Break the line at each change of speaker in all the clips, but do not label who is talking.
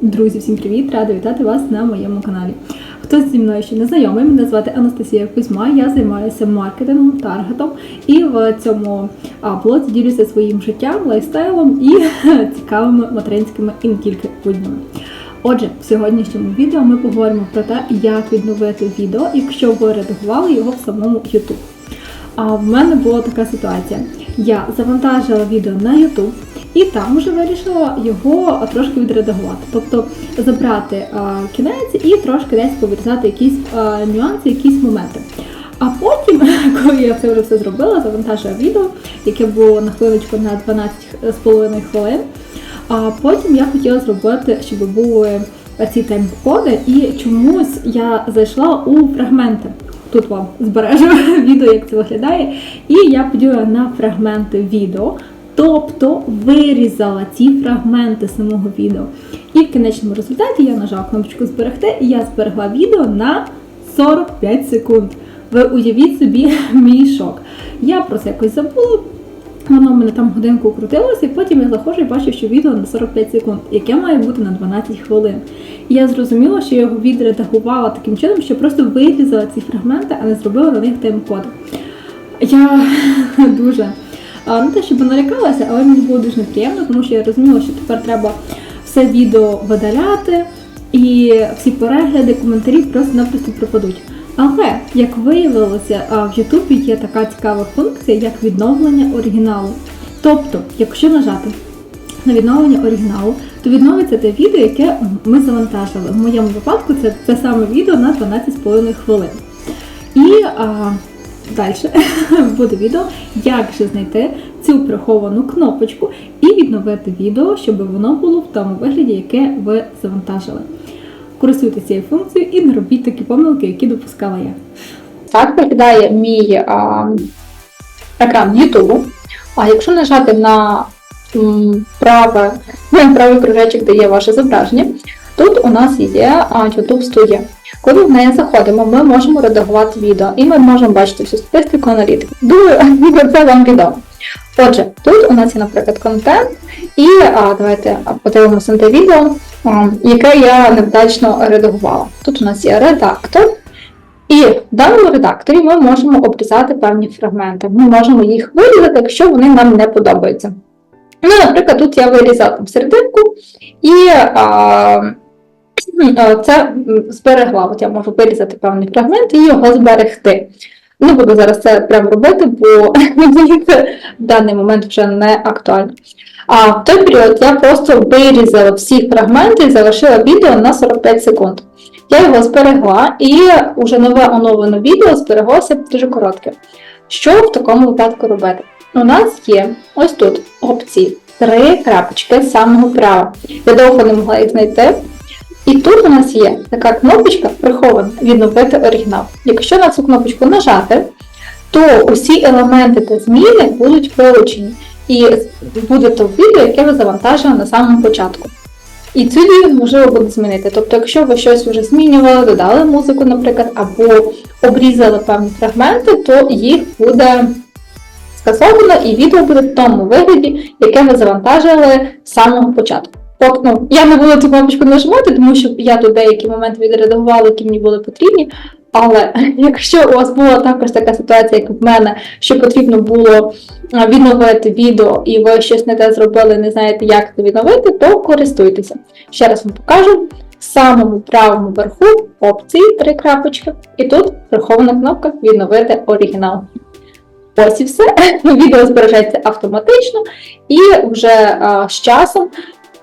Друзі, всім привіт! Рада вітати вас на моєму каналі. Хтось зі мною ще не знайомий, мене звати Анастасія Кузьма, я займаюся маркетингом, таргетом і в цьому а, блозі ділюся своїм життям, лайфстайлом і цікавими материнськими і не тільки буднями. Отже, в сьогоднішньому відео ми поговоримо про те, як відновити відео, якщо ви редагували його в самому YouTube. А в мене була така ситуація. Я завантажила відео на YouTube і там вже вирішила його трошки відредагувати. Тобто забрати кінець і трошки десь повирізати якісь нюанси, якісь моменти. А потім, коли я це вже все зробила, завантажила відео, яке було на хвилиночку на 12,5 хвилин. А потім я хотіла зробити, щоб були ці тайм-коди, і чомусь я зайшла у фрагменти. Тут вам збережу відео, як це виглядає. І я поділила на фрагменти відео, тобто вирізала ці фрагменти самого відео. І в кінечному результаті я нажала кнопочку зберегти, і я зберегла відео на 45 секунд. Ви уявіть собі мій шок. Я про це якось забула. Воно в мене там годинку крутилося, і потім я заходжу і бачу, що відео на 45 секунд, яке має бути на 12 хвилин. І я зрозуміла, що я його відредагувала таким чином, що просто вирізала ці фрагменти, а не зробила на них тайм-коди. Я дуже не те, щоб налякалася, але мені було дуже неприємно, тому що я розуміла, що тепер треба все відео видаляти, і всі перегляди, коментарі просто-напросто пропадуть. Але, як виявилося, в Ютубі є така цікава функція, як відновлення оригіналу. Тобто, якщо нажати на відновлення оригіналу, то відновиться те відео, яке ми завантажили. В моєму випадку це те саме відео на 12,5 хвилин. І а, далі буде відео, як же знайти цю приховану кнопочку і відновити відео, щоб воно було в тому вигляді, яке ви завантажили. Користуйтесь цією функцією і не робіть такі помилки, які допускала я.
Так виглядає мій а, екран YouTube. А якщо нажати на праве, ну, правий кружечок, де є ваше зображення, тут у нас є YouTube студія. Коли в неї заходимо, ми можемо редагувати відео і ми можемо бачити всю статистику аналітику. Думаю, це вам відомо. Отже, тут у нас є, наприклад, контент, і а, давайте подивимося на те відео, яке я невдачно редагувала. Тут у нас є редактор. І в даному редакторі ми можемо обрізати певні фрагменти. Ми можемо їх вирізати, якщо вони нам не подобаються. Ну, наприклад, тут я вирізала серединку і а, це зберегла. От я можу вирізати певний фрагмент і його зберегти. Не буду зараз це прямо робити, бо мені це в даний момент вже не актуально. А в той період я просто вирізала всі фрагменти і залишила відео на 45 секунд. Я його зберегла, і вже нове оновлене відео збереглося дуже коротке. Що в такому випадку робити? У нас є ось тут опції три крапочки з самого права. Я довго не могла їх знайти. І тут у нас є така кнопочка прихована відновити оригінал. Якщо на цю кнопочку нажати, то усі елементи та зміни будуть вилучені. І буде то відео, яке ви завантажили на самому початку. І цю дію можливо буде змінити. Тобто, якщо ви щось вже змінювали, додали музику, наприклад, або обрізали певні фрагменти, то їх буде скасовано і відео буде в тому вигляді, яке ви завантажили з самого початку. Тобто, ну, я не буду цю кнопочку нажимати, тому що я тут деякі моменти відредагувала, які мені були потрібні. Але якщо у вас була також така ситуація, як в мене, що потрібно було відновити відео, і ви щось не те зробили, не знаєте, як це відновити, то користуйтеся. Ще раз вам покажу. В самому правому верху опції три крапочки, і тут прихована кнопка Відновити оригінал. Ось і все. Відео збережеться автоматично, і вже а, з часом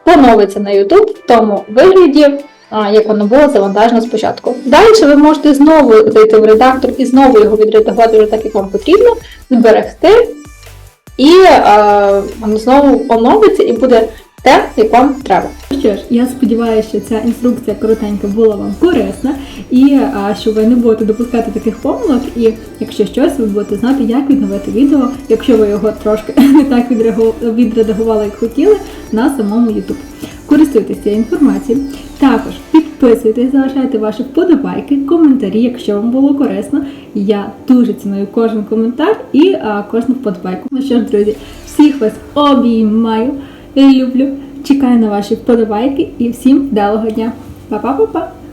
поновиться на YouTube в тому вигляді, як воно було завантажено спочатку. Далі ви можете знову зайти в редактор і знову його відредагувати вже так, як вам потрібно, зберегти, і а, воно знову оновиться і буде те, як вам треба.
Що ж, я сподіваюся, що ця інструкція коротенька була вам корисна, і а, що ви не будете допускати таких помилок, і якщо щось, ви будете знати, як відновити відео, якщо ви його трошки не так відредагували, як хотіли, на самому YouTube. Користуйтесь цією інформацією. Також підписуйтесь, залишайте ваші вподобайки, коментарі, якщо вам було корисно. Я дуже ціную кожен коментар і а, кожну вподобайку. Ну що ж, друзі, Всіх вас обіймаю, люблю, чекаю на ваші вподобайки і всім вдалого дня. Па-па-па-па!